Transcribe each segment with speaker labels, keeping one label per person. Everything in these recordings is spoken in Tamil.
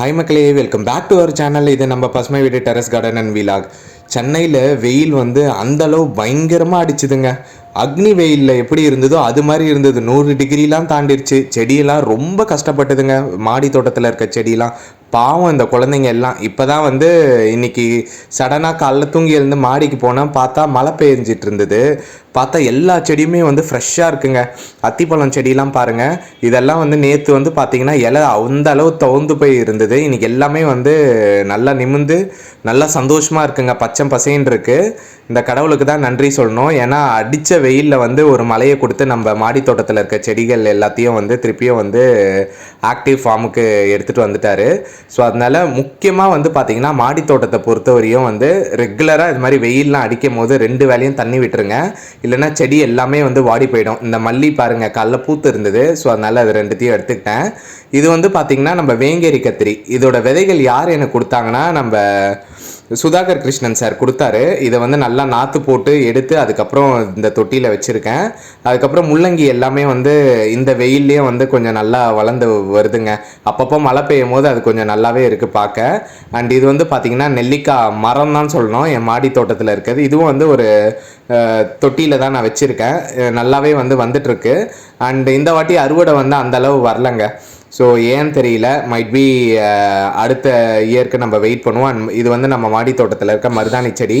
Speaker 1: ஹாய் மக்களே welcome back to our channel இது நம்ம பசுமை வீடு டெரஸ் கார்டன் அண்ட் விலாக் சென்னையில் வெயில் வந்து அந்த அளவு பயங்கரமாக அடிச்சுதுங்க. அக்னி வெயிலில் எப்படி இருந்ததோ அது மாதிரி இருந்தது. நூறு டிகிரிலாம் தாண்டிடுச்சு செடியெல்லாம் ரொம்ப கஷ்டப்பட்டதுங்க. மாடி தோட்டத்தில் இருக்க செடியெல்லாம் பாவம் இந்த குழந்தைங்க எல்லாம். இப்போ தான் வந்து இன்னைக்கு சடனாக காலைல தூங்கி எழுந்து மாடிக்கு போனால் பார்த்தா மழை பெஞ்சிட்டு இருந்தது. பார்த்தா எல்லா செடியுமே வந்து ஃப்ரெஷ்ஷாக இருக்குங்க. அத்திப்பழம் செடியெல்லாம் பாருங்கள் இதெல்லாம் வந்து நேற்று வந்து பார்த்திங்கன்னா இலை அந்த அளவு தவுந்து போய் இருந்தது. இன்றைக்கி எல்லாமே வந்து நல்லா நிமிந்து நல்லா சந்தோஷமாக இருக்குங்க. பச்சை பசைன்னு இருக்குது இந்த கடவுளுக்கு தான் நன்றி சொல்லணும். ஏன்னா அடித்த வெயிலில் வந்து ஒரு மலையை கொடுத்து நம்ம மாடி தோட்டத்தில் இருக்க செடிகள் எல்லாத்தையும் வந்து திருப்பியும் வந்து ஆக்டிவ் ஃபார்முக்கு எடுத்துகிட்டு வந்துட்டாரு. ஸோ அதனால முக்கியமாக வந்து பார்த்திங்கன்னா மாடி தோட்டத்தை பொறுத்தவரையும் வந்து ரெகுலராக இது மாதிரி வெயிலெலாம் அடிக்கும் போது ரெண்டு வேலையும் தண்ணி விட்டுருங்க. இல்லைன்னா செடி எல்லாமே வந்து வாடி போயிடும். இந்த மல்லி பாருங்கள் கல்ல பூத்து இருந்தது. ஸோ அதனால் அது ரெண்டுத்தையும் எடுத்துக்கிட்டேன். இது வந்து பார்த்திங்கன்னா நம்ம வேங்கேரி கத்திரி. இதோட விதைகள் யார் எனக்கு கொடுத்தாங்கன்னா நம்ம சுதாகர் கிருஷ்ணன் சார் கொடுத்தாரு. இதை வந்து நல்லா நாற்று போட்டு எடுத்து அதுக்கப்புறம் இந்த தொட்டியில் வச்சுருக்கேன். அதுக்கப்புறம் முள்ளங்கி எல்லாமே வந்து இந்த வெயில்லேயே வந்து கொஞ்சம் நல்லா வளர்ந்து வருதுங்க. அப்பப்போ மழை பெய்யும் போது அது கொஞ்சம் நல்லாவே இருக்குது பார்க்க. அண்ட் இது வந்து பார்த்திங்கன்னா நெல்லிக்காய் மரம் தான் சொல்லணும். என் மாடி தோட்டத்தில் இருக்குது இதுவும் வந்து ஒரு தொட்டியில் தான் நான் வச்சுருக்கேன். நல்லாவே வந்து வந்துட்டுருக்கு. அண்ட் இந்த வாட்டி அறுவடை வந்து அந்த அளவு வரலங்க. ஸோ ஏன்னு தெரியல? மைட் பி uh, அடுத்த இயருக்கு நம்ம வெயிட் பண்ணுவோம். அண்ட் இது வந்து நம்ம மாடி தோட்டத்தில் இருக்க மருதாணி செடி.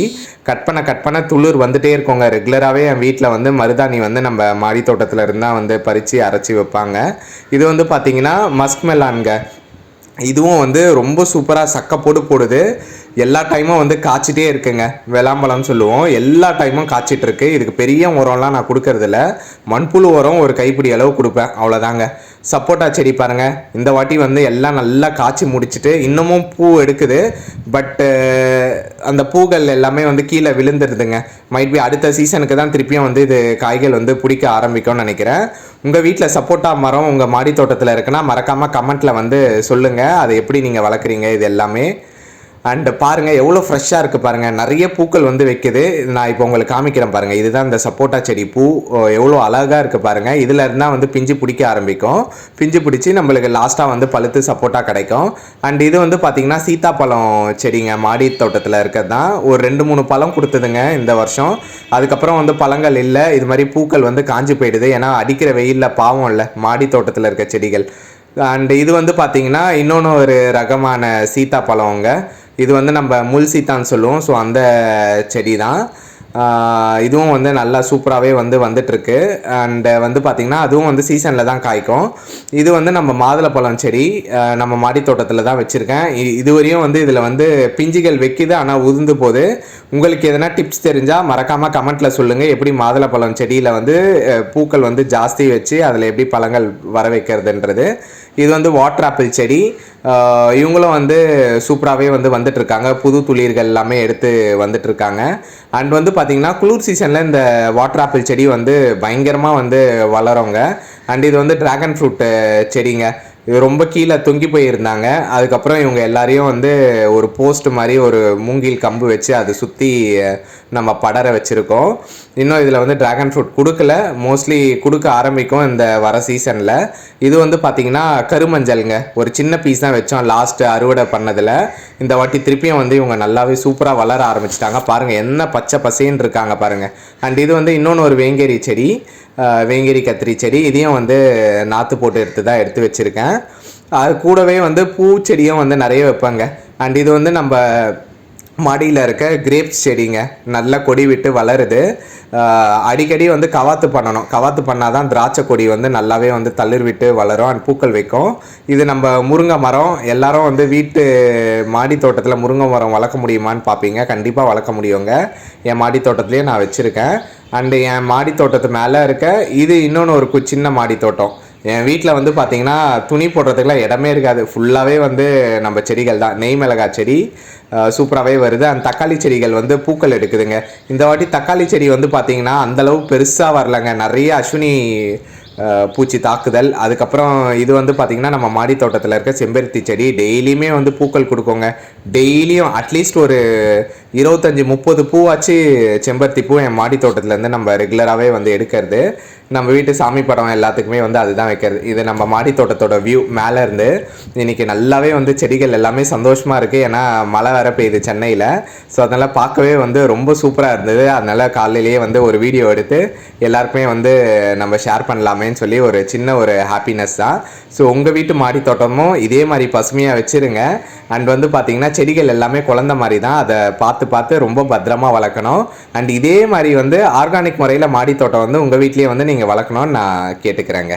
Speaker 1: கட் பண்ண கட் பண்ண துளிர் வந்துட்டே இருக்கோங்க. ரெகுலராகவே என் வீட்டில் வந்து மருதாணி வந்து நம்ம மாடி தோட்டத்தில் இருந்தால் வந்து பறித்து அரைச்சி வைப்பாங்க. இது வந்து பார்த்திங்கன்னா மஸ்க் மெலான்ங்க இதுவும் வந்து ரொம்ப சூப்பராக சக்க போட்டு போடுது. எல்லா டைமும் வந்து காய்ச்சிட்டே இருக்குங்க. வெளாம்பழம்னு சொல்லுவோம். எல்லா டைமும் காய்ச்சிட்டு இருக்கு. இதுக்கு பெரிய உரம்லாம் நான் கொடுக்கறதில்ல. மண்புழு உரம் ஒரு கைப்பிடி அளவு கொடுப்பேன். அவ்வளோதாங்க சப்போட்டா செடி பாருங்கள் இந்த வாட்டி வந்து எல்லாம் நல்லா காய்ச்சி முடிச்சுட்டு இன்னமும் பூ எடுக்குது. பட்டு அந்த பூக்கள் எல்லாமே வந்து கீழே விழுந்துருதுங்க. மைட் பி அடுத்த சீசனுக்கு தான் திருப்பியும் வந்து இது காய்கள் வந்து பிடிக்க ஆரம்பிக்கும்னு நினைக்கிறேன். உங்கள் வீட்டில் சப்போட்டா மரம் உங்கள் மாடி தோட்டத்தில் இருக்குன்னா மறக்காமல் கமெண்ட்டில் வந்து சொல்லுங்கள் அதை எப்படி நீங்கள் வளர்க்குறீங்க இது எல்லாமே. அண்டு பாருங்கள் எவ்வளோ ஃப்ரெஷ்ஷாக இருக்குது பாருங்கள் நிறைய பூக்கள் வந்து வைக்குது. நான் இப்போ உங்களுக்கு காமிக்கிறேன் பாருங்கள் இதுதான் இந்த சப்போட்டா செடி பூ. ஓ, எவ்வளோ அழகாக இருக்குது பாருங்கள் இதில் இருந்தால் வந்து பிஞ்சு பிடிக்க ஆரம்பிக்கும். பிஞ்சு பிடிச்சி நம்மளுக்கு லாஸ்ட்டாக வந்து பழுத்து சப்போட்டா கிடைக்கும். அண்ட் இது வந்து பார்த்திங்கன்னா சீத்தாப்பழம் செடிங்க. மாடி தோட்டத்தில் இருக்கிறது தான் ஒரு ரெண்டு மூணு பழம் கொடுத்ததுங்க இந்த வருஷம். அதுக்கப்புறம் வந்து பழங்கள் இல்லை. இது மாதிரி பூக்கள் வந்து காஞ்சி போயிடுது. ஏன்னா அடிக்கிற வெயிலில் பாவம் இல்லை. மாடி தோட்டத்தில் இருக்க செடிகள். அண்ட் இது வந்து பார்த்திங்கன்னா இன்னொன்று ஒரு ரகமான சீத்தாப்பழங்க இது வந்து நம்ம முள் சொல்லுவோம். ஸோ அந்த செடி தான் இதுவும் வந்து நல்லா சூப்பராகவே வந்து வந்துட்டுருக்கு. அண்டு வந்து பார்த்திங்கன்னா அதுவும் வந்து சீசனில் தான் காய்க்கும். இது வந்து நம்ம மாதுளப்பழம் செடி நம்ம மாடி தோட்டத்தில் தான் வச்சுருக்கேன் இதுவரையும் வந்து இதில் வந்து பிஞ்சுகள் வைக்கிது ஆனால் உதிர்ந்து போகுது. உங்களுக்கு எதனா டிப்ஸ் தெரிஞ்சால் மறக்காமல் கமெண்ட்டில் சொல்லுங்கள் எப்படி மாதுளப்பழம் செடியில் வந்து பூக்கள் வந்து ஜாஸ்தி வச்சு அதில் எப்படி பழங்கள் வர வைக்கிறதுன்றது. இது வந்து வாட்டர் ஆப்பிள் செடி. இவங்களும் வந்து சூப்பராகவே வந்து வந்துட்டுருக்காங்க. புது துளிர்கள் எல்லாமே எடுத்து வந்துட்டுருக்காங்க. அண்ட் வந்து பார்த்திங்கன்னா குளிர் சீசனில் இந்த வாட்டர் ஆப்பிள் செடி வந்து பயங்கரமாக வந்து வளருங்க. அண்ட் இது வந்து ட்ராகன் ஃப்ரூட்டு செடிங்க. ரொம்ப கீழே தொங்கி போயிருந்தாங்க. அதுக்கப்புறம் இவங்க எல்லாரையும் வந்து ஒரு போஸ்ட் மாதிரி ஒரு மூங்கில் கம்பு வச்சு அதை சுற்றி நம்ம படர வச்சுருக்கோம். இன்னும் இதில் வந்து ட்ராகன் ஃப்ரூட் கொடுக்கல. மோஸ்ட்லி கொடுக்க ஆரம்பிக்கும் இந்த வர சீசனில் இது வந்து பார்த்திங்கன்னா கருமஞ்சள்ங்க. ஒரு சின்ன பீஸ் தான் வச்சோம் லாஸ்ட்டு அறுவடை பண்ணதில். இந்த வாட்டி திருப்பியும் வந்து இவங்க நல்லாவே சூப்பராக வளர ஆரம்பிச்சிட்டாங்க. பாருங்கள் என்ன பச்சை பசேன்னு இருக்காங்க பாருங்கள் அண்ட் இது வந்து இன்னொன்று ஒரு வேங்கேரி செடி. வேங்கரி கத்திரி செடி இதையும் வந்து நாற்று போட்டு எடுத்து தான் எடுத்து வச்சுருக்கேன். அது கூடவே வந்து பூச்செடியும் வந்து நிறைய வைப்பாங்க. அண்ட் இது வந்து நம்ம மாடியில் இருக்க கிரேப்ஸ் செடிங்க. நல்லா கொடி விட்டு வளருது. அடிக்கடி வந்து கவாத்து பண்ணணும். கவாத்து பண்ணால் தான் திராட்சை கொடி வந்து நல்லாவே வந்து தளிர் விட்டு வளரும் அண்ட் பூக்கள் வைக்கும். இது நம்ம முருங்கை மரம். எல்லாரும் வந்து வீட்டு மாடி தோட்டத்தில் முருங்கை மரம் வளர்க்க முடியுமான்னு பார்ப்பீங்க கண்டிப்பாக வளர்க்க முடியுங்க. என் மாடி தோட்டத்துலேயே நான் வச்சுருக்கேன். அண்டு என் மாடி தோட்டத்து மேலே இருக்க இது இன்னொன்று ஒரு சின்ன மாடி தோட்டம். என் வீட்டில் வந்து பார்த்தீங்கன்னா துணி போடுறதுக்குலாம் இடமே இருக்காது. ஃபுல்லாகவே வந்து நம்ம செடிகள் தான். நெய் மிளகாய் செடி சூப்பராகவே வருது. அந்த தக்காளி செடிகள் வந்து பூக்கள் எடுக்குதுங்க. இந்த வாட்டி தக்காளி செடி வந்து பார்த்தீங்கன்னா அந்தளவு பெருசாக வரலங்க. நிறைய அஸ்வினி பூச்சி தாக்குதல். அதுக்கப்புறம் இது வந்து பார்த்திங்கன்னா நம்ம மாடி தோட்டத்தில் இருக்க செம்பருத்தி செடி டெய்லியுமே வந்து பூக்கள் கொடுக்குங்க. டெய்லியும் அட்லீஸ்ட் ஒரு இருபத்தஞ்சி முப்பது பூவாச்சு செம்பருத்தி பூ என் மாடி தோட்டத்துலேருந்து நம்ம ரெகுலராகவே வந்து எடுக்கிறது. நம்ம வீட்டு சாமி படம் எல்லாத்துக்குமே வந்து அதுதான் வைக்கிறது. இது நம்ம மாடி தோட்டத்தோட வியூ மேலே இருந்து இன்னைக்கு நல்லாவே வந்து செடிகள் எல்லாமே சந்தோஷமாக இருக்குது ஏன்னா மழை வேற பெய்யுது சென்னையில். ஸோ அதனால் பார்க்கவே வந்து ரொம்ப சூப்பராக இருந்தது. அதனால் காலையிலேயே வந்து ஒரு வீடியோ எடுத்து எல்லாருக்குமே வந்து நம்ம ஷேர் பண்ணலாமே அப்படின்னு சொல்லி ஒரு சின்ன ஒரு ஹாப்பினஸ் தான். ஸோ உங்கள் வீட்டு மாடி தோட்டமும் இதே மாதிரி பசுமையாக வச்சுருங்க. அண்ட் வந்து பார்த்தீங்கன்னா செடிகள் எல்லாமே குழந்த மாதிரி தான். அதை பார்த்து பார்த்து ரொம்ப பத்திரமா வளர்க்கணும். அண்ட் இதே மாதிரி வந்து ஆர்கானிக் முறையில் மாடி தோட்டம் வந்து உங்கள் வீட்லேயே வந்து நீங்கள் வளர்க்கணும்னு நான் கேட்டுக்கிறேங்க.